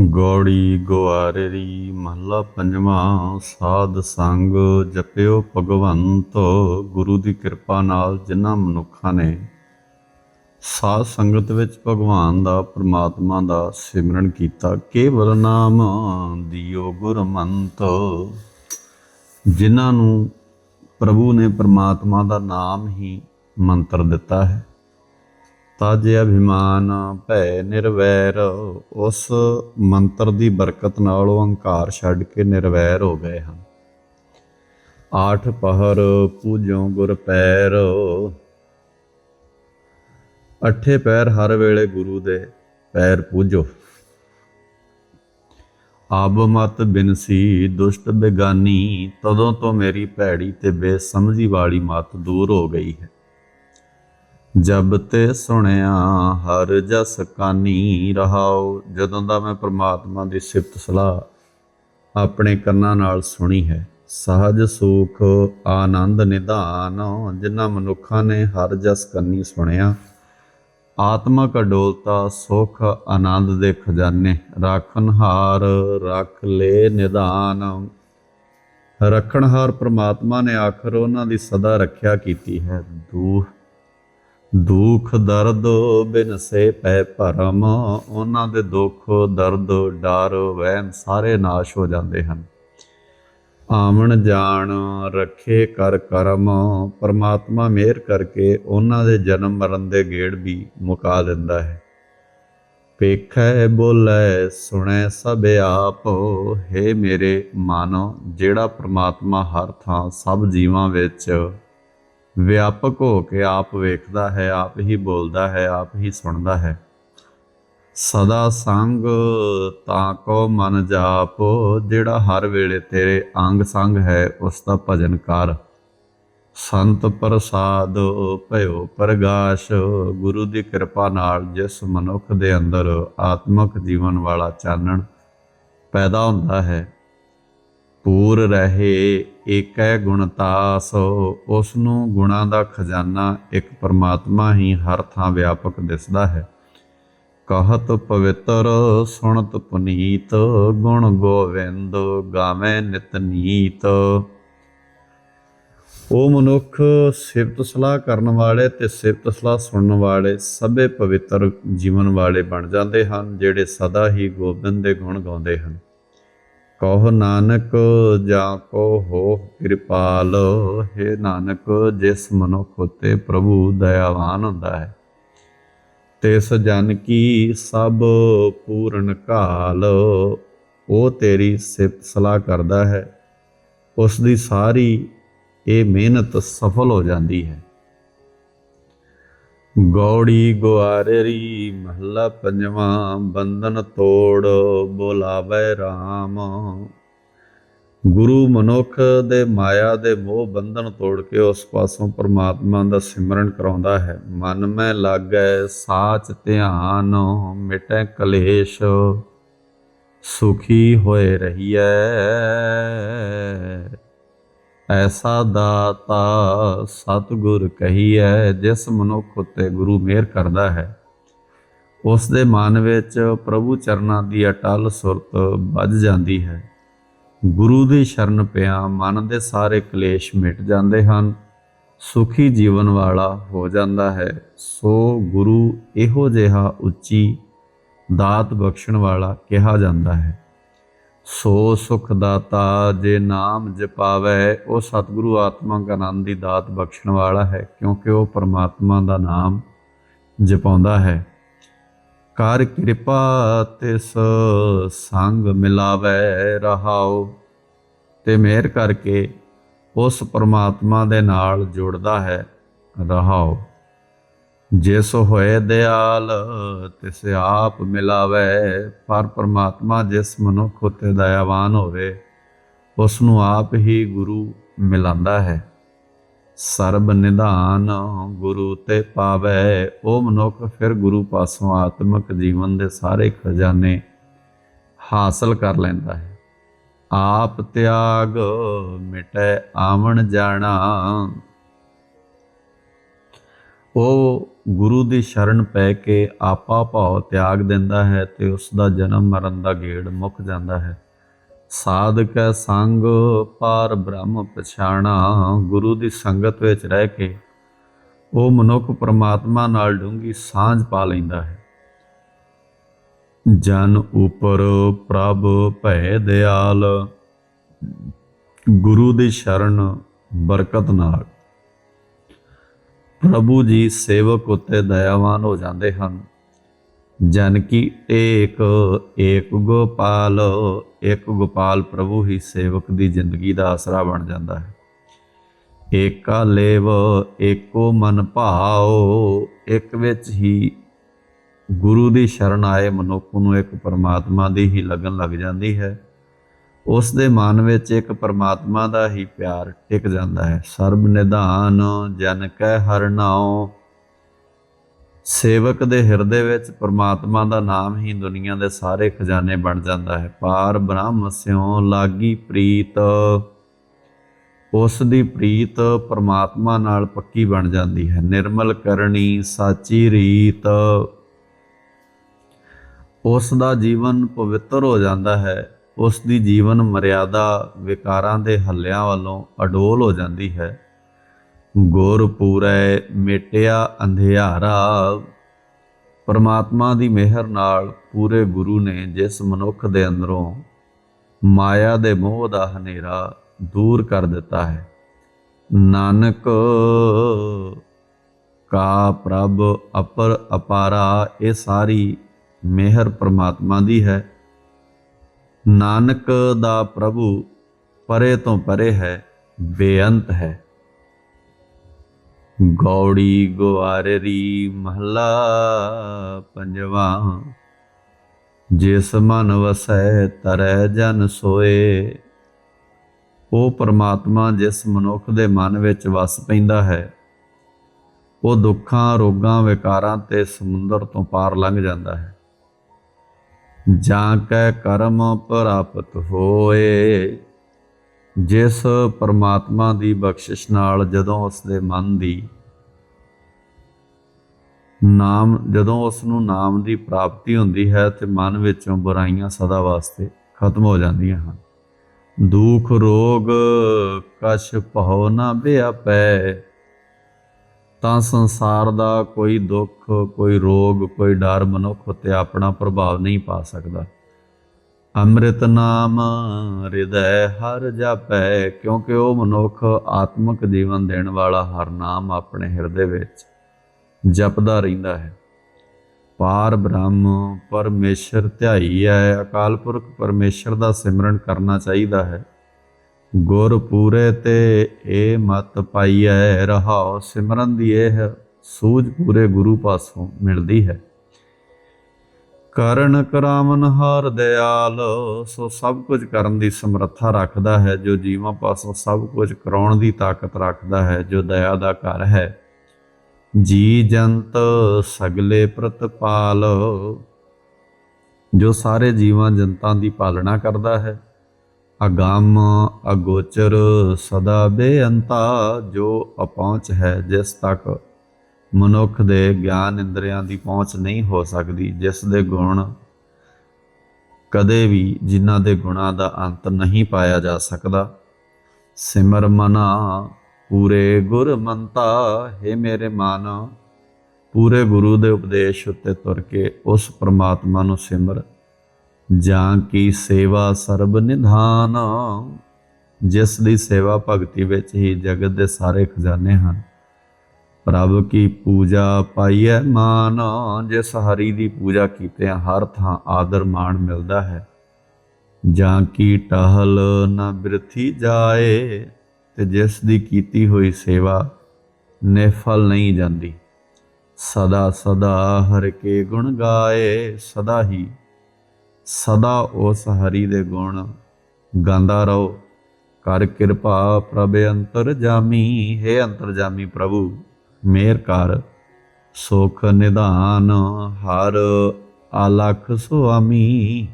ਗੌੜੀ ਗੁਆਰੇਰੀ ਮਹੱਲਾ ਪੰਜਵਾਂ ਸਾਧ ਸੰਗ ਜਪਿਓ ਭਗਵੰਤ, ਗੁਰੂ ਦੀ ਕਿਰਪਾ ਨਾਲ ਜਿਨ੍ਹਾਂ ਮਨੁੱਖਾਂ ਨੇ ਸਾਧ ਸੰਗਤ ਵਿੱਚ ਭਗਵਾਨ ਦਾ, ਪ੍ਰਮਾਤਮਾ ਦਾ ਸਿਮਰਨ ਕੀਤਾ, ਕੇਵਲ ਨਾਮ ਦਿਓ ਗੁਰਮੰਤ। ਜਿਨ੍ਹਾਂ ਨੂੰ ਪ੍ਰਭੂ ਨੇ ਪ੍ਰਮਾਤਮਾ ਦਾ ਨਾਮ ਹੀ ਮੰਤਰ ਦਿੱਤਾ ਹੈ। ਤਜ ਅਭਿਮਾਨ, ਭੈ ਨਿਰਵੈਰ, ਉਸ ਮੰਤਰ ਦੀ ਬਰਕਤ ਨਾਲ ਉਹ ਹੰਕਾਰ ਛੱਡ ਕੇ ਨਿਰਵੈਰ ਹੋ ਗਏ ਹਨ। ਆਠ ਪਹਰ ਪੂਜੋ ਗੁਰ ਪੈਰ, ਅਠੇ ਪੈਰ ਹਰ ਵੇਲੇ ਗੁਰੂ ਦੇ ਪੈਰ ਪੂਜੋ। ਆਬ ਮਤ ਬਿਨਸੀ ਦੁਸ਼ਟ ਬੇਗਾਨੀ, ਤਦੋਂ ਤੋਂ ਮੇਰੀ ਭੈੜੀ ਤੇ ਬੇਸਮਝੀ ਵਾਲੀ ਮਤ ਦੂਰ ਹੋ ਗਈ ਹੈ। ਜਬ ਤੇ ਸੁਣਿਆ ਹਰ ਜਸ ਕਾਨੀ ਰਹਾਉ, ਜਦੋਂ ਦਾ ਮੈਂ ਪ੍ਰਮਾਤਮਾ ਦੀ ਸਿਫਤ ਸਲਾਹ ਆਪਣੇ ਕੰਨਾਂ ਨਾਲ ਸੁਣੀ ਹੈ, ਸਹਜ ਸੁਖ ਆਨੰਦ ਨਿਧਾਨ, ਜਿਨ੍ਹਾਂ ਮਨੁੱਖਾਂ ਨੇ ਹਰ ਜਸ ਕੰਨੀ ਸੁਣਿਆ। ਆਤਮਕ ਅਡੋਲਤਾ ਸੁਖ ਆਨੰਦ ਦੇ ਖਜ਼ਾਨੇ ਰਾਖਨਹਾਰ ਰੱਖ ਲੈ ਨਿਧਾਨ। ਰੱਖਣਹਾਰ ਪ੍ਰਮਾਤਮਾ ਨੇ ਆਖਰ ਉਹਨਾਂ ਦੀ ਸਦਾ ਰੱਖਿਆ ਕੀਤੀ ਹੈ, ਦੂਹ ਦੁੱਖ, ਦਰਦ ਬਿਨਸੇ ਪੈ ਭਰਮ, ਉਹਨਾਂ ਦੇ ਦੁੱਖ, ਦਰਦ, ਡਰ, ਵਹਿਮ ਸਾਰੇ ਨਾਸ਼ ਹੋ ਜਾਂਦੇ ਹਨ। ਆਵਣ ਜਾਣ ਰੱਖੇ ਕਰ ਕਰਮ, ਪਰਮਾਤਮਾ ਮਿਹਰ ਕਰਕੇ ਉਹਨਾਂ ਦੇ ਜਨਮ ਮਰਨ ਦੇ ਗੇੜ ਵੀ ਮੁਕਾ ਦਿੰਦਾ ਹੈ। ਵੇਖੈ ਬੋਲੇ, ਸੁਣੈ ਸਭ ਆਪ, ਹੈ ਮੇਰੇ ਮਨ, ਜਿਹੜਾ ਪ੍ਰਮਾਤਮਾ ਹਰ ਥਾਂ ਸਭ ਜੀਵਾਂ ਵਿੱਚ ਵਿਆਪਕ ਹੋ ਕੇ ਆਪ ਵੇਖਦਾ ਹੈ, ਆਪ ਹੀ ਬੋਲਦਾ ਹੈ, ਆਪ ਹੀ ਸੁਣਦਾ ਹੈ। ਸਦਾ ਸੰਗ ਤਾਂ ਕੋ ਮਨ ਜਾਪ, ਜਿਹੜਾ ਹਰ ਵੇਲੇ ਤੇਰੇ ਅੰਗ ਸੰਗ ਹੈ, ਉਸ ਦਾ ਭਜਨ ਕਰ। ਸੰਤ ਪ੍ਰਸਾਦ ਭਇਓ ਪ੍ਰਗਾਸ਼, ਗੁਰੂ ਦੀ ਕਿਰਪਾ ਨਾਲ ਜਿਸ ਮਨੁੱਖ ਦੇ ਅੰਦਰ ਆਤਮਿਕ ਜੀਵਨ ਵਾਲਾ ਚਾਨਣ ਪੈਦਾ ਹੁੰਦਾ ਹੈ ਪੂਰ ਰਹੇ, ਏਕੈ ਗੁਣਤਾਸ ਉਸ ਨੂੰ ਗੁਣਾਂ ਦਾ ਖਜ਼ਾਨਾ ਇੱਕ ਪਰਮਾਤਮਾ ਹੀ ਹਰ ਥਾਂ ਵਿਆਪਕ ਦਿਸਦਾ ਹੈ। ਕਹਤ ਪਵਿੱਤਰ, ਸੁਣਤ ਪੁਨੀਤ, ਗੁਣ ਗੋਵਿੰਦ ਗਾਵੇਂ ਨਿਤ ਨੀਤ। ਉਹ ਮਨੁੱਖ, ਸਿਫਤ ਸਲਾਹ ਕਰਨ ਵਾਲੇ ਤੇ ਸਿਫਤ ਸਲਾਹ ਸੁਣਨ ਵਾਲੇ ਸਭੇ ਪਵਿੱਤਰ ਜੀਵਨ ਵਾਲੇ ਬਣ ਜਾਂਦੇ ਹਨ, ਜਿਹੜੇ ਸਦਾ ਹੀ ਗੋਬਿੰਦ ਦੇ ਗੁਣ ਗਾਉਂਦੇ ਹਨ। ਕਹੋ ਨਾਨਕ, ਜਾਂ ਕੋ ਹੋ ਕਿਰਪਾਲ। ਹੈ ਨਾਨਕ, ਜਿਸ ਮਨੁੱਖ ਉਤੇ ਪ੍ਰਭੂ ਦਇਆਵਾਨ ਹੁੰਦਾ ਹੈ, ਤਿਸ ਜਨ ਕੀ ਸਭ ਪੂਰਨ ਕਾਲ ਉਹ ਤੇਰੀ ਸਿਫਤ ਸਲਾਹ ਕਰਦਾ ਹੈ। ਉਸ ਦੀ ਸਾਰੀ ਇਹ ਮਿਹਨਤ ਸਫਲ ਹੋ ਜਾਂਦੀ ਹੈ। ਗੌੜੀ ਗੁਆਰੇਰੀ ਮਹੱਲਾ ਪੰਜਵਾਂ, ਬੰਧਨ ਤੋੜ ਬੋਲਾਵੇ RAM ਗੁਰੂ ਮਨੁੱਖ ਦੇ ਮਾਇਆ ਦੇ ਮੋਹ ਬੰਧਨ ਤੋੜ ਕੇ ਉਸ ਪਾਸੋਂ ਪਰਮਾਤਮਾ ਦਾ ਸਿਮਰਨ ਕਰਾਉਂਦਾ ਹੈ। ਮਨ ਮੈਂ ਲਾਗੈ ਸਾਚ ਧਿਆਨ, ਮਿਟੈ ਕਲੇਸ਼, ਸੁਖੀ ਹੋਏ ਰਹੀਐ। ਐਸਾ ਦਾਤਾ ਸਤਿਗੁਰ ਕਹੀਐ, ਜਿਸ ਮਨੁੱਖ ਉਤੇ ਗੁਰੂ ਮਿਹਰ ਕਰਦਾ ਹੈ। ਉਸ ਦੇ ਮਨ ਵਿੱਚ ਪ੍ਰਭੂ ਚਰਨਾਂ ਦੀ ਅਟਲ ਸੁਰਤ ਵੱਜ ਜਾਂਦੀ ਹੈ। ਗੁਰੂ ਦੀ ਸ਼ਰਨ ਪਿਆ ਮਨ ਦੇ ਸਾਰੇ ਕਲੇਸ਼ ਮਿਟ ਜਾਂਦੇ ਹਨ। ਸੁਖੀ ਜੀਵਨ ਵਾਲਾ ਹੋ ਜਾਂਦਾ ਹੈ। ਸੋ ਗੁਰੂ ਇਹੋ ਜਿਹਾ ਉੱਚੀ ਦਾਤ ਬਖਸ਼ਣ ਵਾਲਾ ਕਿਹਾ ਜਾਂਦਾ ਹੈ। ਸੋ ਸੁਖ ਦਾਤਾ ਜੇ ਨਾਮ ਜਪਾਵੇ, ਉਹ ਸਤਿਗੁਰੂ ਆਤਮਕ ਆਨੰਦ ਦੀ ਦਾਤ ਬਖਸ਼ਣ ਵਾਲਾ ਹੈ, ਕਿਉਂਕਿ ਉਹ ਪਰਮਾਤਮਾ ਦਾ ਨਾਮ ਜਪਾਉਂਦਾ ਹੈ। ਕਰ ਕਿਰਪਾ ਤਿਸ ਸੰਗ ਮਿਲਾਵੇ ਰਹਾਓ ਤੇ ਮਿਹਰ ਕਰਕੇ ਉਸ ਪਰਮਾਤਮਾ ਦੇ ਨਾਲ ਜੁੜਦਾ ਹੈ ਰਹਾਓ ਜਿਸ ਹੋਏ ਦਿਆਲ, ਤਿਸ ਆਪ ਮਿਲਾਵੇ। ਪਰ ਪ੍ਰਮਾਤਮਾ ਜਿਸ ਮਨੁੱਖ ਉਤੇ ਦਇਆਵਾਨ ਹੋਵੇ ਉਸ ਨੂੰ ਆਪ ਹੀ ਗੁਰੂ ਮਿਲਾਂਦਾ ਹੈ। ਸਰਬ ਨਿਧਾਨ ਗੁਰੂ ਤੇ ਪਾਵੇ। ਉਹ ਮਨੁੱਖ ਫਿਰ ਗੁਰੂ ਪਾਸੋਂ ਆਤਮਿਕ ਜੀਵਨ ਦੇ ਸਾਰੇ ਖਜ਼ਾਨੇ ਹਾਸਲ ਕਰ ਲੈਂਦਾ ਹੈ। ਆਪ ਤਿਆਗ ਮਿਟੈ ਆਵਣ ਜਾਣਾ। ਉਹ ਗੁਰੂ ਦੀ ਸ਼ਰਨ ਪੈ ਕੇ ਆਪਾ ਭਾਉ ਤਿਆਗ ਦਿੰਦਾ ਹੈ ਤੇ ਉਸ ਦਾ ਜਨਮ ਮਰਨ ਦਾ ਗੇੜ ਮੁੱਕ ਜਾਂਦਾ ਹੈ। ਸਾਧਕੈ ਸੰਗ ਪਾਰ ਬ੍ਰਹਮ ਪਛਾਣਾ, ਗੁਰੂ ਦੀ ਸੰਗਤ ਵਿੱਚ ਰਹਿ ਕੇ ਉਹ ਮਨੁੱਖ ਪ੍ਰਮਾਤਮਾ ਨਾਲ ਡੂੰਗੀ ਸਾਂਝ ਪਾ ਲੈਂਦਾ ਹੈ। ਜਨ ਉਪਰ ਪ੍ਰਭ ਭੈ ਦਿਆਲ, ਗੁਰੂ ਦੀ ਸ਼ਰਨ ਬਰਕਤ ਨਾਲ। ਪ੍ਰਭੂ ਜੀ ਸੇਵਕ ਉਤੇ ਦਇਆਵਾਨ ਹੋ ਜਾਂਦੇ ਹਨ। ਜਨ ਕੀ ਏਕ ਏਕ ਗੋਪਾਲ ਏਕ ਗੋਪਾਲ ਪ੍ਰਭੂ ਹੀ ਸੇਵਕ ਦੀ ਜ਼ਿੰਦਗੀ ਦਾ ਆਸਰਾ ਬਣ ਜਾਂਦਾ ਹੈ। ਏਕਾ ਲੇਵ, ਏਕੋ ਮਨ ਭਾਓ ਇੱਕ ਵਿੱਚ ਹੀ ਗੁਰੂ ਦੀ ਸ਼ਰਨ ਆਏ ਮਨੁੱਖ ਨੂੰ ਇੱਕ ਪਰਮਾਤਮਾ ਦੀ ਹੀ ਲਗਨ ਲੱਗ ਜਾਂਦੀ ਹੈ। ਉਸ ਦੇ ਮਨ ਵਿੱਚ ਇੱਕ ਪਰਮਾਤਮਾ ਦਾ ਹੀ ਪਿਆਰ ਟਿਕ ਜਾਂਦਾ ਹੈ। ਸਰਬ ਨਿਧਾਨ ਜਨ ਕੈ ਹਰਨਾਉ ਸੇਵਕ ਦੇ ਹਿਰਦੇ ਵਿੱਚ ਪਰਮਾਤਮਾ ਦਾ ਨਾਮ ਹੀ ਦੁਨੀਆ ਦੇ ਸਾਰੇ ਖਜ਼ਾਨੇ ਬਣ ਜਾਂਦਾ ਹੈ। ਪਾਰ ਬ੍ਰਹਮ ਸਿਉ ਲਾਗੀ ਪ੍ਰੀਤ। ਉਸ ਦੀ ਪ੍ਰੀਤ ਪਰਮਾਤਮਾ ਨਾਲ ਪੱਕੀ ਬਣ ਜਾਂਦੀ ਹੈ। ਨਿਰਮਲ ਕਰਨੀ ਸਾਚੀ ਰੀਤ। ਉਸ ਦਾ ਜੀਵਨ ਪਵਿੱਤਰ ਹੋ ਜਾਂਦਾ ਹੈ। ਉਸ ਦੀ ਜੀਵਨ ਮਰਿਆਦਾ ਵਿਕਾਰਾਂ ਦੇ ਹੱਲਿਆਂ ਵੱਲੋਂ ਅਡੋਲ ਹੋ ਜਾਂਦੀ ਹੈ। ਗੁਰ ਪੂਰੈ ਮਿਟਿਆ ਅੰਧਿਆਰਾ। ਪਰਮਾਤਮਾ ਦੀ ਮਿਹਰ ਨਾਲ ਪੂਰੇ ਗੁਰੂ ਨੇ ਜਿਸ ਮਨੁੱਖ ਦੇ ਅੰਦਰੋਂ ਮਾਇਆ ਦੇ ਮੋਹ ਦਾ ਹਨੇਰਾ ਦੂਰ ਕਰ ਦਿੱਤਾ ਹੈ। ਨਾਨਕ ਕਾ ਪ੍ਰਭ ਅਪਰ ਅਪਾਰਾ, ਇਹ ਸਾਰੀ ਮਿਹਰ ਪਰਮਾਤਮਾ ਦੀ ਹੈ। ਨਾਨਕ ਦਾ ਪ੍ਰਭੂ ਪਰੇ ਤੋਂ ਪਰੇ ਹੈ, ਬੇਅੰਤ ਹੈ। ਗੌੜੀ ਗਵਾਰੇਰੀ ਮਹਲਾ ਪੰਜਵਾ, ਜਿਸ ਮਨ ਵਸੈ ਤਰੈ ਜਨ ਸੋਏ। ਉਹ ਪਰਮਾਤਮਾ ਜਿਸ ਮਨੁੱਖ ਦੇ ਮਨ ਵਿੱਚ ਵਸ ਪੈਂਦਾ ਹੈ, ਉਹ ਦੁੱਖਾਂ, ਰੋਗਾਂ, ਵਿਕਾਰਾਂ ਤੇ ਸਮੁੰਦਰ ਤੋਂ ਪਾਰ ਲੰਘ ਜਾਂਦਾ ਹੈ। ਜਾਂ ਕੈ ਕਰਮ ਪ੍ਰਾਪਤ ਹੋਏ। ਜਿਸ ਪਰਮਾਤਮਾ ਦੀ ਬਖਸ਼ਿਸ਼ ਨਾਲ ਜਦੋਂ ਉਸ ਦੇ ਮਨ ਦੀ ਨਾਮ, ਜਦੋਂ ਉਸ ਨੂੰ ਨਾਮ ਦੀ ਪ੍ਰਾਪਤੀ ਹੁੰਦੀ ਹੈ ਤੇ ਮਨ ਵਿੱਚੋਂ ਬੁਰਾਈਆਂ ਸਦਾ ਵਾਸਤੇ ਖਤਮ ਹੋ ਜਾਂਦੀਆਂ ਹਨ। ਦੁੱਖ, ਰੋਗ ਕਛ ਭਉ ਨਾ ਬਿਆਪੈ ਤਾਂ ਸੰਸਾਰ ਦਾ ਕੋਈ ਦੁੱਖ, ਕੋਈ ਰੋਗ, ਕੋਈ ਡਰ ਮਨੁੱਖ ਉਤੇ ਆਪਣਾ ਪ੍ਰਭਾਵ ਨਹੀਂ ਪਾ ਸਕਦਾ। ਅੰਮ੍ਰਿਤ ਨਾਮ ਹਿਰਦੈ ਹਰ ਜਪੈ, ਕਿਉਂਕਿ ਉਹ ਮਨੁੱਖ ਆਤਮਿਕ ਜੀਵਨ ਦੇਣ ਵਾਲਾ ਹਰ ਨਾਮ ਆਪਣੇ ਹਿਰਦੇ ਵਿੱਚ ਜਪਦਾ ਰਹਿੰਦਾ ਹੈ। ਪਾਰ ਬ੍ਰਹਮ ਪਰਮੇਸ਼ਰ ਧਿਆਈ ਹੈ, ਅਕਾਲ ਪੁਰਖ ਪਰਮੇਸ਼ਰ ਦਾ ਸਿਮਰਨ ਕਰਨਾ ਚਾਹੀਦਾ ਹੈ। ਗੁਰ ਪੂਰੇ ਤੇ ਇਹ ਮਤ ਪਾਈਐ ਰਹਾਉ, ਸਿਮਰਨ ਦੀ ਇਹ ਸੂਝ ਪੂਰੇ ਗੁਰੂ ਪਾਸੋਂ ਮਿਲਦੀ ਹੈ। ਕਰਨ ਕਰਾਮਨ ਹਰ ਦਿਆਲ, ਸੋ ਸਭ ਕੁਝ ਕਰਨ ਦੀ ਸਮਰੱਥਾ ਰੱਖਦਾ ਹੈ। ਜੋ ਜੀਵਾਂ ਪਾਸੋਂ ਸਭ ਕੁਝ ਕਰਾਉਣ ਦੀ ਤਾਕਤ ਰੱਖਦਾ ਹੈ, ਜੋ ਦਇਆ ਦਾ ਘਰ ਹੈ। ਜੀ ਜੰਤ ਸਗਲੇ ਪ੍ਰਤਪਾਲ, ਜੋ ਸਾਰੇ ਜੀਵਾਂ ਜਨਤਾਂ ਦੀ ਪਾਲਣਾ ਕਰਦਾ ਹੈ। ਅਗੰਮ ਅਗੋਚਰ ਸਦਾ ਬੇਅੰਤਾ, ਜੋ ਅਪਹੁੰਚ ਹੈ ਜਿਸ ਤੱਕ ਮਨੁੱਖ ਦੇ ਗਿਆਨ ਇੰਦਰੀਆਂ ਦੀ ਪਹੁੰਚ ਨਹੀਂ ਹੋ ਸਕਦੀ, ਜਿਸ ਦੇ ਗੁਣ ਕਦੇ ਵੀ ਜਿਨ੍ਹਾਂ ਦੇ ਗੁਣਾਂ ਦਾ ਅੰਤ ਨਹੀਂ ਪਾਇਆ ਜਾ ਸਕਦਾ। ਸਿਮਰ ਮਨਾ, ਪੂਰੇ ਗੁਰ ਮੰਤਾ, ਹੈ ਮੇਰੇ ਮਨ, ਪੂਰੇ ਗੁਰੂ ਦੇ ਉਪਦੇਸ਼ ਉੱਤੇ ਤੁਰ ਕੇ ਉਸ ਪ੍ਰਮਾਤਮਾ ਨੂੰ ਸਿਮਰ ਜਾਂ ਕੀ ਸੇਵਾ ਸਰਬ ਨਿਧਾਨ? ਜਿਸ ਦੀ ਸੇਵਾ ਭਗਤੀ ਵਿੱਚ ਹੀ ਜਗਤ ਦੇ ਸਾਰੇ ਖਜ਼ਾਨੇ ਹਨ। ਪ੍ਰਭ ਕੀ ਪੂਜਾ ਪਾਈਐ ਮਾਨ? ਜਿਸ ਹਰੀ ਦੀ ਪੂਜਾ ਕੀਤਿਆਂ ਹਰ ਥਾਂ ਆਦਰ ਮਾਣ ਮਿਲਦਾ ਹੈ। ਜਾਂ ਕੀ ਟਹਲ ਨਾ ਬਿਰਥੀ ਜਾਏ ਤੇ ਜਿਸ ਦੀ ਕੀਤੀ ਹੋਈ ਸੇਵਾ ਨਿਫਲ ਨਹੀਂ ਜਾਂਦੀ। ਸਦਾ ਸਦਾ ਹਰ ਕੇ ਗੁਣ ਗਾਏ, ਸਦਾ ਹੀ ਸਦਾ ਉਸ ਹਰੀ ਦੇ ਗੁਣ ਗਾਉਂਦਾ ਰਹੋ। ਕਰ ਕਿਰਪਾ ਪ੍ਰਭ ਅੰਤਰ ਜਾਮੀ, ਹੈ ਅੰਤਰ ਜਾਮੀ ਪ੍ਰਭੂ, ਮੇਰ ਕਰ, ਸੁਖ ਨਿਧਾਨ ਹਰ ਆਲਖ ਸੁਆਮੀ।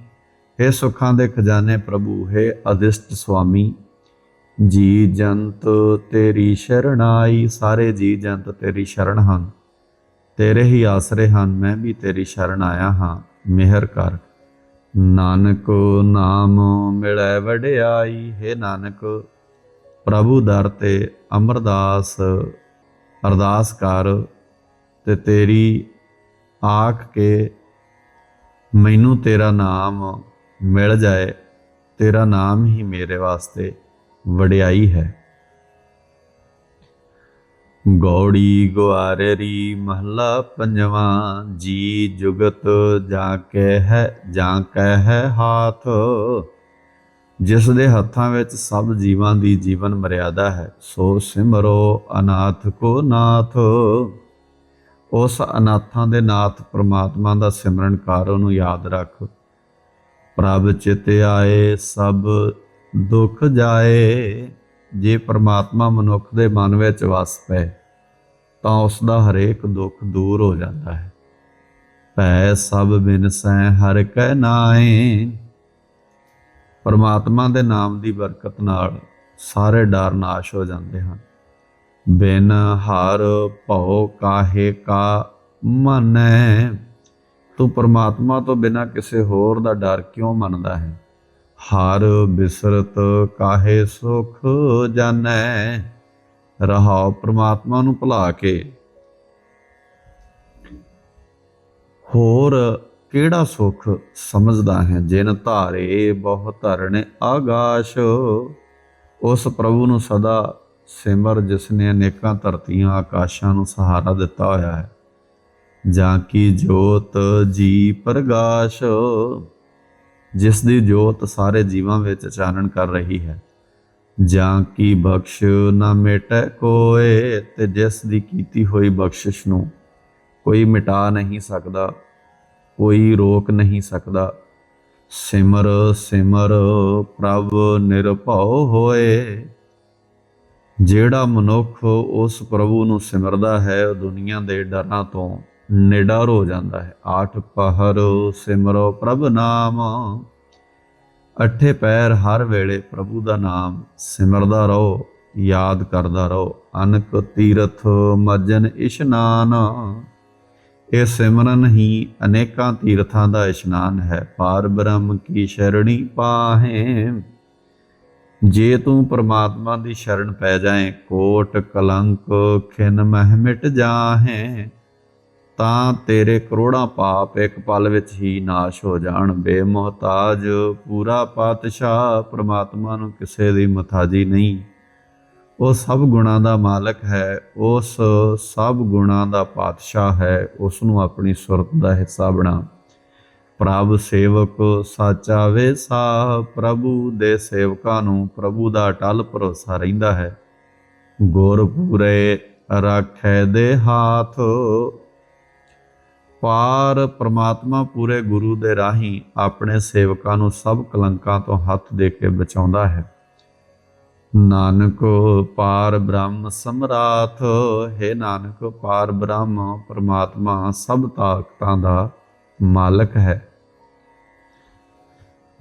ਹੈ ਸੁਖਾਂ ਦੇ ਖਜ਼ਾਨੇ ਪ੍ਰਭੂ, ਹੈ ਅਦਿਸ਼ਟ ਸੁਆਮੀ। ਜੀ ਜੰਤ ਤੇਰੀ ਸ਼ਰਨ ਆਈ ਸਾਰੇ ਜੀ ਜੰਤ ਤੇਰੀ ਸ਼ਰਨ ਹਨ। ਤੇਰੇ ਹੀ ਆਸਰੇ ਹਨ, ਮੈਂ ਵੀ ਤੇਰੀ ਸ਼ਰਨ ਆਇਆ ਹਾਂ। ਮਿਹਰ ਕਰ। ਨਾਨਕ ਨਾਮ ਮਿਲੈ ਵਡਿਆਈ, ਹੈ ਨਾਨਕ, ਪ੍ਰਭੂ ਦਰ ਤੇ ਅਮਰਦਾਸ, ਅਰਦਾਸ ਕਰ ਤੇ ਤੇਰੀ ਆਖ ਕੇ ਮੈਨੂੰ ਤੇਰਾ ਨਾਮ ਮਿਲ ਜਾਏ, ਤੇਰਾ ਨਾਮ ਹੀ ਮੇਰੇ ਵਾਸਤੇ ਵਡਿਆਈ ਹੈ। ਗੌੜੀ ਗੁਆਰੇਰੀ ਮਹਲਾ ਪੰਜਵਾਂ, ਜੀ ਜੁਗਤ ਜਾ ਕੇ ਹੈ ਜਾਂ ਕਹਿ ਹੈ ਹਾਥ। ਜਿਸ ਦੇ ਹੱਥਾਂ ਵਿੱਚ ਸਭ ਜੀਵਾਂ ਦੀ ਜੀਵਨ ਮਰਿਆਦਾ ਹੈ, ਸੋ ਸਿਮਰੋ ਅਨਾਥ ਕੋ ਨਾਥ। ਉਸ ਅਨਾਥਾਂ ਦੇ ਨਾਥ ਪ੍ਰਮਾਤਮਾ ਦਾ ਸਿਮਰਨ ਕਰ ਉਹਨੂੰ ਯਾਦ ਰੱਖ। ਪ੍ਰਭ ਚਿਤ ਆਏ, ਸਭ ਦੁੱਖ ਜਾਏ। ਜੇ ਪ੍ਰਮਾਤਮਾ ਮਨੁੱਖ ਦੇ ਮਨ ਵਿੱਚ ਵਸ ਪਏ ਤਾਂ ਉਸ ਦਾ ਹਰੇਕ ਦੁੱਖ ਦੂਰ ਹੋ ਜਾਂਦਾ ਹੈ। ਭੈ ਸਭ ਬਿਨਸੈ ਹਰ ਕੈ ਨਾਏ ਪਰਮਾਤਮਾ ਦੇ ਨਾਮ ਦੀ ਬਰਕਤ ਨਾਲ ਸਾਰੇ ਡਰ ਨਾਸ਼ ਹੋ ਜਾਂਦੇ ਹਨ। ਬਿਨ ਹਰ ਭਉ ਕਾਹੇ ਕਾ ਮਨੈ। ਤੂੰ ਪਰਮਾਤਮਾ ਤੋਂ ਬਿਨਾ ਕਿਸੇ ਹੋਰ ਦਾ ਡਰ ਕਿਉਂ ਮੰਨਦਾ ਹੈ? ਹਰ ਬਿਸਰਤ ਕਾਹੇ ਸੁਖ ਜਾਣੈ? ਰਹਾਉ ਪ੍ਰਮਾਤਮਾ ਨੂੰ ਭੁਲਾ ਕੇ। ਹੋਰ ਕਿਹੜਾ ਸੁਖ ਸਮਝਦਾ ਹੈ? ਜਿਨ ਧਾਰੇ ਬਹੁ ਧਰਣ ਆਗਾਸ਼, ਉਸ ਪ੍ਰਭੂ ਨੂੰ ਸਦਾ ਸਿਮਰ, ਜਿਸ ਨੇ ਅਨੇਕਾਂ ਧਰਤੀਆਂ ਆਕਾਸ਼ਾਂ ਨੂੰ ਸਹਾਰਾ ਦਿੱਤਾ ਹੋਇਆ ਹੈ। ਜਾਂ ਕੀ ਜੋਤ ਜੀ ਪ੍ਰਗਾਸ਼, ਜਿਸ ਦੀ ਜੋਤ ਸਾਰੇ ਜੀਵਾਂ ਵਿੱਚ ਚਾਨਣ ਕਰ ਰਹੀ ਹੈ। ਜਾਂ ਕੀ ਬਖਸ਼ ਨਾ ਮਿਟੈ ਕੋਏ ਤੇ ਜਿਸ ਦੀ ਕੀਤੀ ਹੋਈ ਬਖਸ਼ਿਸ਼ ਨੂੰ ਕੋਈ ਮਿਟਾ ਨਹੀਂ ਸਕਦਾ, ਕੋਈ ਰੋਕ ਨਹੀਂ ਸਕਦਾ। ਸਿਮਰ ਸਿਮਰ, ਪ੍ਰਭ ਨਿਰਭਉ ਹੋਏ। ਜਿਹੜਾ ਮਨੁੱਖ ਉਸ ਪ੍ਰਭੂ ਨੂੰ ਸਿਮਰਦਾ ਹੈ, ਉਹ ਦੁਨੀਆ ਦੇ ਡਰਾਂ ਤੋਂ ਨਿਡਰ ਹੋ ਜਾਂਦਾ ਹੈ। ਆਠ ਪਹਰ ਸਿਮਰੋ ਪ੍ਰਭ ਨਾਮ। ਅੱਠੇ ਪੈਰ ਹਰ ਵੇਲੇ ਪ੍ਰਭੂ ਦਾ ਨਾਮ ਸਿਮਰਦਾ ਰਹੋ, ਯਾਦ ਕਰਦਾ ਰਹੋ। ਅਨਕ ਤੀਰਥ ਮਜਨ ਇਸ਼ਨਾਨ ਇਹ ਸਿਮਰਨ ਹੀ ਅਨੇਕਾਂ ਤੀਰਥਾਂ ਦਾ ਇਸ਼ਨਾਨ ਹੈ। ਪਾਰ ਬ੍ਰਹਮ ਕੀ ਸ਼ਰਣੀ ਪਾਹੇ। ਜੇ ਤੂੰ ਪ੍ਰਮਾਤਮਾ ਦੀ ਸ਼ਰਨ ਪੈ ਜਾਏ, ਕੋਟ ਕਲੰਕ ਖਿਨ ਮਹਿ ਮਿਟ ਜਾਹੇ। ਤਾਂ ਤੇਰੇ ਕਰੋੜਾਂ ਪਾਪ ਇੱਕ ਪਲ ਵਿੱਚ ਹੀ ਨਾਸ਼ ਹੋ ਜਾਣ। ਬੇਮੁਹਤਾਜ ਪੂਰਾ ਪਾਤਸ਼ਾਹ ਪ੍ਰਮਾਤਮਾ ਨੂੰ ਕਿਸੇ ਦੀ ਮਥਾਜੀ ਨਹੀਂ। ਉਹ ਸਭ ਗੁਣਾਂ ਦਾ ਮਾਲਕ ਹੈ, ਉਸ ਸਭ ਗੁਣਾਂ ਦਾ ਪਾਤਸ਼ਾਹ ਹੈ ਉਸ ਨੂੰ ਆਪਣੀ ਸੁਰਤ ਦਾ ਹਿੱਸਾ ਬਣਾ। ਪ੍ਰਭ ਸੇਵਕ ਸਾਚਾ ਵੇ ਸਾ ਪ੍ਰਭੂ ਦੇ ਸੇਵਕਾਂ ਨੂੰ ਪ੍ਰਭੂ ਦਾ ਅਟਲ ਭਰੋਸਾ ਰਹਿੰਦਾ ਹੈ। ਗੁਰ ਪੂਰੇ ਰੱਖੈ ਦੇ ਹਾਥ ਪਾਰ ਪ੍ਰਮਾਤਮਾ ਪੂਰੇ ਗੁਰੂ ਦੇ ਰਾਹੀਂ ਆਪਣੇ ਸੇਵਕਾਂ ਨੂੰ ਸਭ ਕਲੰਕਾਂ ਤੋਂ ਹੱਥ ਦੇ ਕੇ ਬਚਾਉਂਦਾ ਹੈ। ਨਾਨਕ ਪਾਰ ਬ੍ਰਹਮ ਸਮਰਾਥ, ਹੈ ਨਾਨਕ ਪਾਰ ਬ੍ਰਹਮ, ਪ੍ਰਮਾਤਮਾ ਸਭ ਤਾਕਤਾਂ ਦਾ ਮਾਲਕ ਹੈ।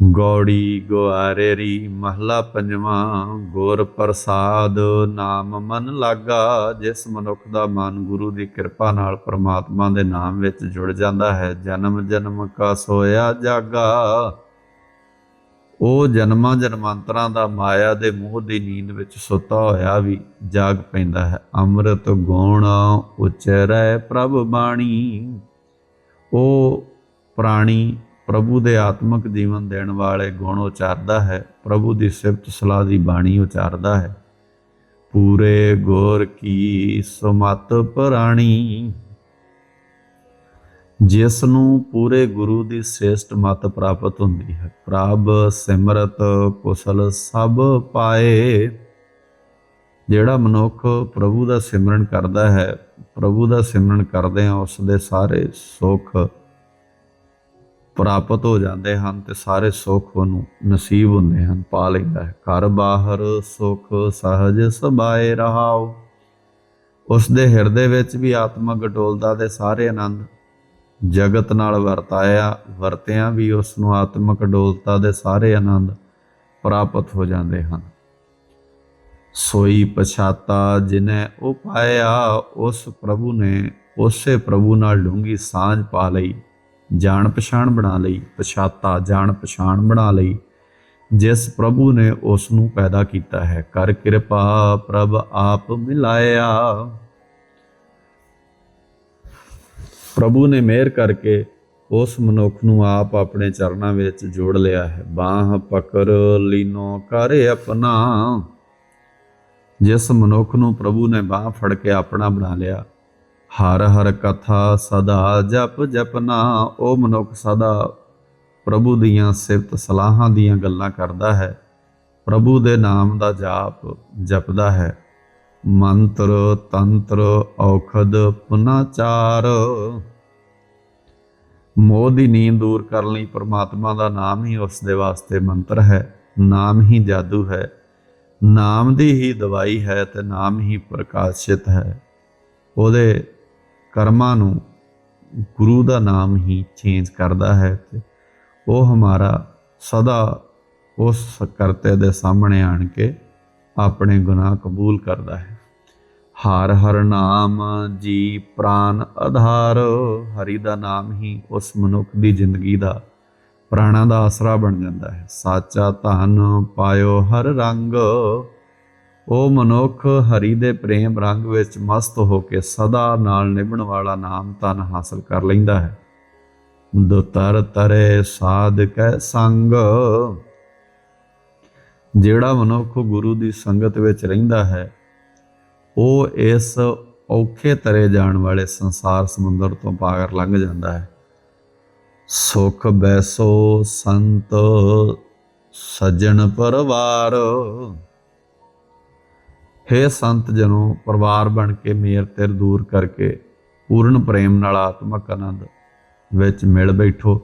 ਗੌੜੀ ਗੁਆਰੇਰੀ ਮਹਲਾ ਪੰਜਵਾਂ, ਗੁਰ ਪ੍ਰਸਾਦ ਨਾਮ ਮਨ ਲਾਗਾ, ਜਿਸ ਮਨੁੱਖ ਦਾ ਮਨ ਗੁਰੂ ਦੀ ਕਿਰਪਾ ਨਾਲ ਪ੍ਰਮਾਤਮਾ ਦੇ ਨਾਮ ਵਿੱਚ ਜੁੜ ਜਾਂਦਾ ਹੈ, ਜਨਮ ਜਨਮ ਕਾ ਸੋਇਆ ਜਾਗਾ। ਉਹ ਜਨਮਾਂ ਜਨਮਾਂਤਰਾਂ ਦਾ ਮਾਇਆ ਦੇ ਮੋਹ ਦੀ ਨੀਂਦ ਵਿੱਚ ਸੁੱਤਾ ਹੋਇਆ ਵੀ ਜਾਗ ਪੈਂਦਾ ਹੈ। ਅੰਮ੍ਰਿਤ ਗੁਣ ਉਚਰੈ ਪ੍ਰਭ ਬਾਣੀ। ਉਹ ਪ੍ਰਾਣੀ ਪ੍ਰਭੂ ਦੇ ਆਤਮਿਕ ਜੀਵਨ ਦੇਣ ਵਾਲੇ ਗੁਣ ਉਚਾਰਦਾ ਹੈ, ਪ੍ਰਭੂ ਦੀ ਸਿਫਤ ਸਲਾਹ ਦੀ ਬਾਣੀ ਉਚਾਰਦਾ ਹੈ। ਪੂਰੇ ਗੌਰ ਕੀ ਸੁਮਤ ਪ੍ਰਾਣੀ। ਜਿਸ ਨੂੰ ਪੂਰੇ ਗੁਰੂ ਦੀ ਸ੍ਰੇਸ਼ਟ ਮਤ ਪ੍ਰਾਪਤ ਹੁੰਦੀ ਹੈ। ਪ੍ਰਭ ਸਿਮਰਤ ਕੁਸਲ ਸਭ ਪਾਏ। ਜਿਹੜਾ ਮਨੁੱਖ ਪ੍ਰਭੂ ਦਾ ਸਿਮਰਨ ਕਰਦਾ ਹੈ, ਪ੍ਰਭੂ ਦਾ ਸਿਮਰਨ ਕਰਦੇ ਆ ਉਸ ਦੇ ਸਾਰੇ ਸੁੱਖ ਪ੍ਰਾਪਤ ਹੋ ਜਾਂਦੇ ਹਨ ਤੇ ਸਾਰੇ ਸੁੱਖ ਉਹਨੂੰ ਨਸੀਬ ਹੁੰਦੇ ਹਨ, ਪਾ ਲੈਂਦਾ ਹੈ। ਘਰ ਬਾਹਰ ਸੁੱਖ ਸਹਜ ਸਬਾਏ ਰਹਾਓ ਉਸ ਦੇ ਹਿਰਦੇ ਵਿੱਚ ਵੀ ਆਤਮਕ ਡੋਲਦਾ ਦੇ ਸਾਰੇ ਆਨੰਦ ਜਗਤ ਨਾਲ ਵਰਤਾਇਆ, ਵਰਤਿਆਂ ਵੀ ਉਸ ਨੂੰ ਆਤਮਕ ਡੋਲਤਾ ਦੇ ਸਾਰੇ ਆਨੰਦ ਪ੍ਰਾਪਤ ਹੋ ਜਾਂਦੇ ਹਨ। ਸੋਈ ਪਛਾਤਾ ਜਿਨੇ ਉਹ ਪਾਇਆ ਉਸ ਪ੍ਰਭੂ ਨੇ ਉਸੇ ਪ੍ਰਭੂ ਨਾਲ ਡੂੰਗੀ ਸਾਂਝ ਪਾ ਲਈ। ਜਾਣ ਪਛਾਣ ਬਣਾ ਲਈ, ਪਛਾਤਾ ਜਾਣ ਪਛਾਣ ਬਣਾ ਲਈ। ਜਿਸ ਪ੍ਰਭੂ ਨੇ ਉਸ ਨੂੰ ਪੈਦਾ ਕੀਤਾ ਹੈ, ਕਰ ਕਿਰਪਾ ਪ੍ਰਭ ਆਪ ਮਿਲਾਇਆ। ਪ੍ਰਭੂ ਨੇ ਮਿਹਰ ਕਰਕੇ ਉਸ ਮਨੁੱਖ ਨੂੰ ਆਪ ਆਪਣੇ ਚਰਨਾਂ ਵਿੱਚ ਜੋੜ ਲਿਆ ਹੈ। ਬਾਹ ਪਕੜ ਲੀਨੋ, ਕਰ ਆਪਣਾ। ਜਿਸ ਮਨੁੱਖ ਨੂੰ ਪ੍ਰਭੂ ਨੇ ਬਾਹ ਫੜ ਕੇ ਆਪਣਾ ਬਣਾ ਲਿਆ ਹਰ ਹਰ ਕਥਾ ਸਦਾ ਜਪ ਜਪਨਾ ਉਹ ਮਨੁੱਖ ਸਦਾ ਪ੍ਰਭੂ ਦੀਆਂ ਸਿਫਤ ਸਲਾਹਾਂ ਦੀਆਂ ਗੱਲਾਂ ਕਰਦਾ ਹੈ। ਪ੍ਰਭੂ ਦੇ ਨਾਮ ਦਾ ਜਾਪ ਜਪਦਾ ਹੈ। ਮੰਤਰ, ਤੰਤਰ, ਔਖਦ, ਪੁਨਾਚਾਰ। ਮੋਹ ਦੀ ਨੀਂਦ ਦੂਰ ਕਰਨ ਲਈ ਪ੍ਰਮਾਤਮਾ ਦਾ ਨਾਮ ਹੀ ਉਸ ਦੇ ਵਾਸਤੇ ਮੰਤਰ ਹੈ। ਨਾਮ ਹੀ ਜਾਦੂ ਹੈ। ਨਾਮ ਦੀ ਹੀ ਦਵਾਈ ਹੈ ਤੇ ਨਾਮ ਹੀ ਪ੍ਰਕਾਸ਼ਿਤ ਹੈ। ਉਹਦੇ ਕਰਮਾਂ ਨੂੰ ਗੁਰੂ ਦਾ ਨਾਮ ਹੀ ਚੇਂਜ ਕਰਦਾ ਹੈ ਤੇ ਉਹ ਹਮਾਰਾ ਸਦਾ ਉਸ ਕਰਤੇ ਦੇ ਸਾਹਮਣੇ ਆਣ ਕੇ ਆਪਣੇ ਗੁਨਾਹ ਕਬੂਲ ਕਰਦਾ ਹੈ। ਹਰ ਹਰ ਨਾਮ ਜੀ ਪ੍ਰਾਨ ਆਧਾਰ, ਹਰੀ ਦਾ ਨਾਮ ਹੀ ਉਸ ਮਨੁੱਖ ਦੀ ਜ਼ਿੰਦਗੀ ਦਾ ਪ੍ਰਾਣਾ ਦਾ ਆਸਰਾ ਬਣ ਜਾਂਦਾ ਹੈ। ਸਾਚਾ ਧਨ ਪਾਇਓ ਹਰ ਰੰਗ ਉਹ ਮਨੁੱਖ ਹਰੀ ਦੇ ਪ੍ਰੇਮ ਰੰਗ ਵਿੱਚ ਮਸਤ ਹੋ ਕੇ ਸਦਾ ਨਾਲ ਨਿਭਣ ਵਾਲਾ ਨਾਮ ਤਨ ਹਾਸਲ ਕਰ ਲੈਂਦਾ ਹੈ। ਦੁਤਰ ਤਰੇ ਸਾਧ ਸੰਗ। ਜਿਹੜਾ ਮਨੁੱਖ ਗੁਰੂ ਦੀ ਸੰਗਤ ਵਿੱਚ ਰਹਿੰਦਾ ਹੈ, ਉਹ ਇਸ ਔਖੇ ਤਰੇ ਜਾਣ ਵਾਲੇ ਸੰਸਾਰ ਸਮੁੰਦਰ ਤੋਂ ਪਾਰ ਲੰਘ ਜਾਂਦਾ ਹੈ। ਸੁਖ ਬੈਸੋ ਸੰਤ ਸੱਜਣ ਪਰਵਾਰ। ਹੇ ਸੰਤ ਜਨੋ, ਪਰਿਵਾਰ ਬਣ ਕੇ ਮੇਰ ਤਿਰ ਦੂਰ ਕਰਕੇ ਪੂਰਨ ਪ੍ਰੇਮ ਨਾਲ ਆਤਮਕ ਆਨੰਦ ਵਿੱਚ ਮਿਲ ਬੈਠੋ।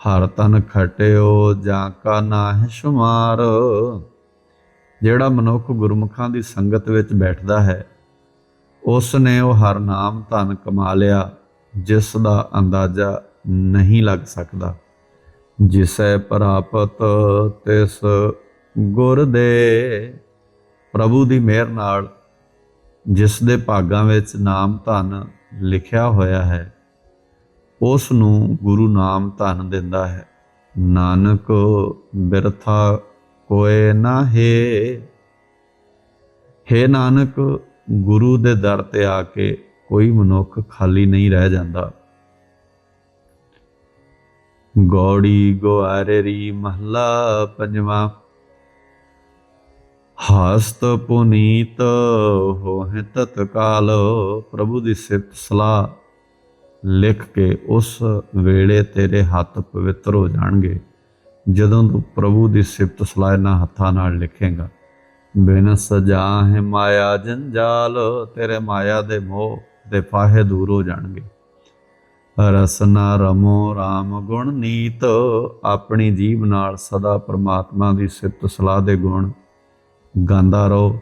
ਹਰ ਤਨ ਖਟਿਓ, ਜਾਂ ਕਾ ਨਾਹਿ ਸ਼ੁਮਾਰ। ਜਿਹੜਾ ਮਨੁੱਖ ਗੁਰਮੁਖਾਂ ਦੀ ਸੰਗਤ ਵਿੱਚ ਬੈਠਦਾ ਹੈ ਉਸ ਨੇ ਉਹ ਹਰ ਨਾਮ ਧਨ ਕਮਾ ਲਿਆ, ਜਿਸ ਦਾ ਅੰਦਾਜ਼ਾ ਨਹੀਂ ਲੱਗ ਸਕਦਾ। ਜਿਸੈ ਪ੍ਰਾਪਤ ਤਿਸ ਗੁਰ ਦੇ। ਪ੍ਰਭੂ ਦੀ ਮਿਹਰ ਨਾਲ ਜਿਸ ਦੇ ਭਾਗਾਂ ਵਿੱਚ ਨਾਮ ਧਨ ਲਿਖਿਆ ਹੋਇਆ ਹੈ, ਉਸ ਨੂੰ ਗੁਰੂ ਨਾਮ ਧਨ ਦਿੰਦਾ ਹੈ। ਨਾਨਕ ਬਿਰਥਾ ਕੋਏ ਨਾ ਹੈ ਹੈ ਨਾਨਕ, ਗੁਰੂ ਦੇ ਦਰ ਤੇ ਆ ਕੇ ਕੋਈ ਮਨੁੱਖ ਖਾਲੀ ਨਹੀਂ ਰਹਿ ਜਾਂਦਾ। ਗੋੜੀ ਗੋਆਰੇਰੀ ਮਹਲਾ ਪੰਜਵਾਂ ਹਸਤ ਪੁਨੀਤ ਹੋਹਿ ਤਤਕਾਲ ਪ੍ਰਭੂ ਦੀ ਸਿਫਤ ਸਲਾਹ ਲਿਖ ਕੇ ਉਸ ਵੇਲੇ ਤੇਰੇ ਹੱਥ ਪਵਿੱਤਰ ਹੋ ਜਾਣਗੇ। ਜਦੋਂ ਤੂੰ ਪ੍ਰਭੂ ਦੀ ਸਿਫਤ ਸਲਾਹ ਇਹਨਾਂ ਹੱਥਾਂ ਨਾਲ ਲਿਖੇਗਾ। ਬਿਨ ਸਜਾ ਹੈ ਮਾਇਆ ਜੰਜਾਲ, ਤੇਰੇ ਮਾਇਆ ਦੇ ਮੋਹ ਦੇ ਫਾਹੇ ਦੂਰ ਹੋ ਜਾਣਗੇ। ਰਸਨਾ ਰਮੋ RAM ਗੁਣ ਨੀਤ, ਆਪਣੀ ਜੀਬ ਨਾਲ ਸਦਾ ਪ੍ਰਮਾਤਮਾ ਦੀ ਸਿਫਤ ਸਲਾਹ ਦੇ ਗੁਣ ਗਾਉਂਦਾ ਰਹੋ,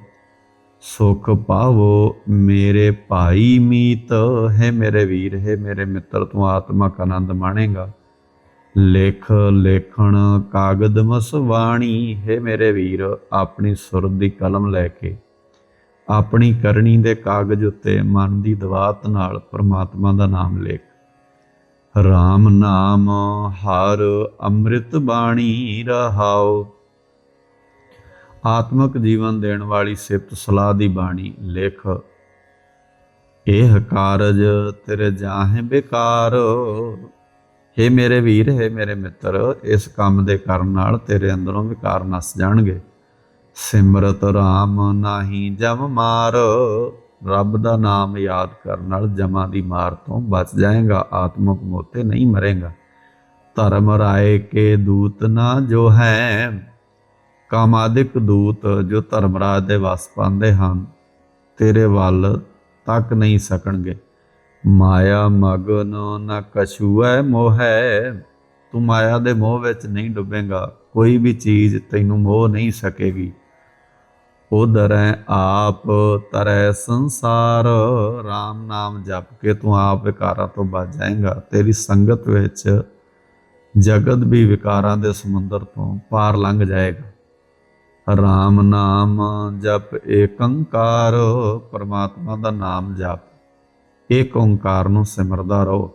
ਸੁਖ ਪਾਵੋ। ਮੇਰੇ ਭਾਈ ਮੀਤ ਹੈ ਮੇਰੇ ਵੀਰ, ਹੈ ਮੇਰੇ ਮਿੱਤਰ, ਤੂੰ ਆਤਮਕ ਆਨੰਦ ਮਾਣੇਗਾ। ਲੇਖ ਲੇਖਣ ਕਾਗਦ ਮਸਵਾਣੀ, ਹੈ ਮੇਰੇ ਵੀਰ, ਆਪਣੀ ਸੁਰ ਦੀ ਕਲਮ ਲੈ ਕੇ। ਆਪਣੀ ਕਰਨੀ ਦੇ ਕਾਗਜ਼ ਉੱਤੇ ਮਨ ਦੀ ਦਵਾਤ ਨਾਲ ਪ੍ਰਮਾਤਮਾ ਦਾ ਨਾਮ ਲੇਖ। RAM ਨਾਮ, ਹਰ ਅੰਮ੍ਰਿਤ ਬਾਣੀ ਰਹਾਓ। ਆਤਮਿਕ ਜੀਵਨ ਦੇਣ ਵਾਲੀ ਸਿਫਤ ਸਲਾਹ ਦੀ ਬਾਣੀ, ਲਿਖ, ਇਹ ਕਾਰਜ ਤੇਰੇ ਜਾਹੇ ਬੇਕਾਰ। ਹੇ ਮੇਰੇ ਵੀਰ, ਹੇ ਮੇਰੇ ਮਿੱਤਰ, ਇਸ ਕੰਮ ਦੇ ਕਰਨ ਨਾਲ ਤੇਰੇ ਅੰਦਰੋਂ ਵਿਕਾਰ ਨਸ ਜਾਣਗੇ। ਸਿਮਰਤ ਰਾਮ ਨਾਹੀ ਜਮ ਮਾਰ, ਰੱਬ ਦਾ ਨਾਮ ਯਾਦ ਕਰਨ ਨਾਲ ਜਮਾਂ ਦੀ ਮਾਰ ਤੋਂ ਬਚ ਜਾਏਗਾ, ਆਤਮਕ ਮੋਤੇ ਨਹੀਂ ਮਰੇਗਾ। ਧਰਮ ਰਾਏ ਕੇ ਦੂਤ ਨਾ ਜੋ ਹੈ ਕਾਮਾਦਿਕ ਦੂਤ ਜੋ ਧਰਮਰਾਜ ਦੇ ਵਸ ਪਾਉਂਦੇ ਹਨ, ਤੇਰੇ ਵੱਲ ਤੱਕ ਨਹੀਂ ਸਕਣਗੇ। ਮਾਇਆ ਮਗਨ ਨਾ ਕਛੂਐ ਮੋਹੈ, ਤੂੰ ਮਾਇਆ ਦੇ ਮੋਹ ਵਿੱਚ ਨਹੀਂ ਡੁੱਬੇਗਾ, ਕੋਈ ਵੀ ਚੀਜ਼ ਤੈਨੂੰ ਮੋਹ ਨਹੀਂ ਸਕੇਗੀ। ਉਦਰੈ ਆਪ ਤਰੈ ਸੰਸਾਰ RAM ਨਾਮ ਜਪ ਕੇ ਤੂੰ ਆਪ ਵਿਕਾਰਾਂ ਤੋਂ ਬਚ ਜਾਏਗਾ। ਤੇਰੀ ਸੰਗਤ ਵਿੱਚ ਜਗਤ ਵੀ ਵਿਕਾਰਾਂ ਦੇ ਸਮੁੰਦਰ ਤੋਂ ਪਾਰ ਲੰਘ ਜਾਏਗਾ। RAM ਨਾਮ ਜਪ ਏਕੰਕਾਰ ਪਰਮਾਤਮਾ ਦਾ ਨਾਮ ਜਪ, ਏਕ ਓੰਕਾਰ ਨੂੰ ਸਿਮਰਦਾ ਰਹੋ।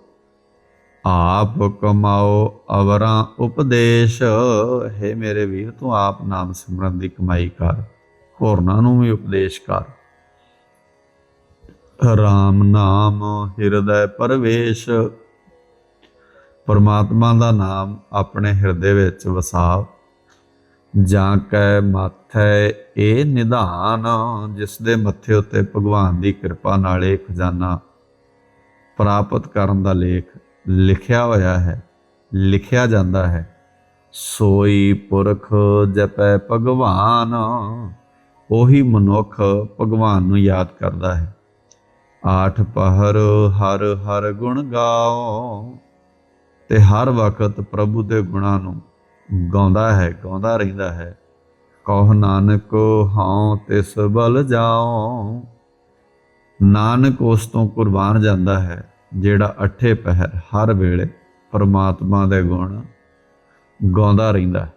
ਆਪ ਕਮਾਓ ਅਵਰਾਂ ਉਪਦੇਸ਼, ਹੈ ਮੇਰੇ ਵੀਰ, ਤੂੰ ਆਪ ਨਾਮ ਸਿਮਰਨ ਦੀ ਕਮਾਈ ਕਰ, ਹੋਰਨਾਂ ਨੂੰ ਵੀ ਉਪਦੇਸ਼ ਕਰ। ਰਾਮ ਨਾਮ ਹਿਰਦੈ ਪਰਵੇਸ਼, ਪਰਮਾਤਮਾ ਦਾ ਨਾਮ ਆਪਣੇ ਹਿਰਦੇ ਵਿੱਚ ਵਸਾਵ ਜਾਂ ਕੈ ਮਾਥੈ, ਇਹ ਨਿਧਾਨ ਜਿਸ ਦੇ ਮੱਥੇ ਉੱਤੇ ਭਗਵਾਨ ਦੀ ਕਿਰਪਾ ਨਾਲ ਇਹ ਖਜ਼ਾਨਾ ਪ੍ਰਾਪਤ ਕਰਨ ਦਾ ਲੇਖ ਲਿਖਿਆ ਹੋਇਆ ਹੈ, ਲਿਖਿਆ ਜਾਂਦਾ ਹੈ। ਸੋਈ ਪੁਰਖ ਜਪੈ ਭਗਵਾਨ, ਉਹੀ ਮਨੁੱਖ ਭਗਵਾਨ ਨੂੰ ਯਾਦ ਕਰਦਾ ਹੈ। ਆਠ ਪਹਰ ਹਰ ਹਰ ਗੁਣ ਗਾਓ ਤੇ ਹਰ ਵਕਤ ਪ੍ਰਭੂ ਦੇ ਗੁਣਾਂ ਨੂੰ ਗਾਉਂਦਾ ਹੈ, ਗਾਉਂਦਾ ਰਹਿੰਦਾ ਹੈ। ਕਹ ਨਾਨਕ ਹਉ ਤਿਸ ਬਲ ਜਾਓ ਨਾਨਕ ਉਸ ਤੋਂ ਕੁਰਬਾਨ ਜਾਂਦਾ ਹੈ, ਜਿਹੜਾ ਅਠੇ ਪਹਿਰ ਹਰ ਵੇਲੇ ਪਰਮਾਤਮਾ ਦੇ ਗੁਣ ਗਾਉਂਦਾ ਰਹਿੰਦਾ ਹੈ।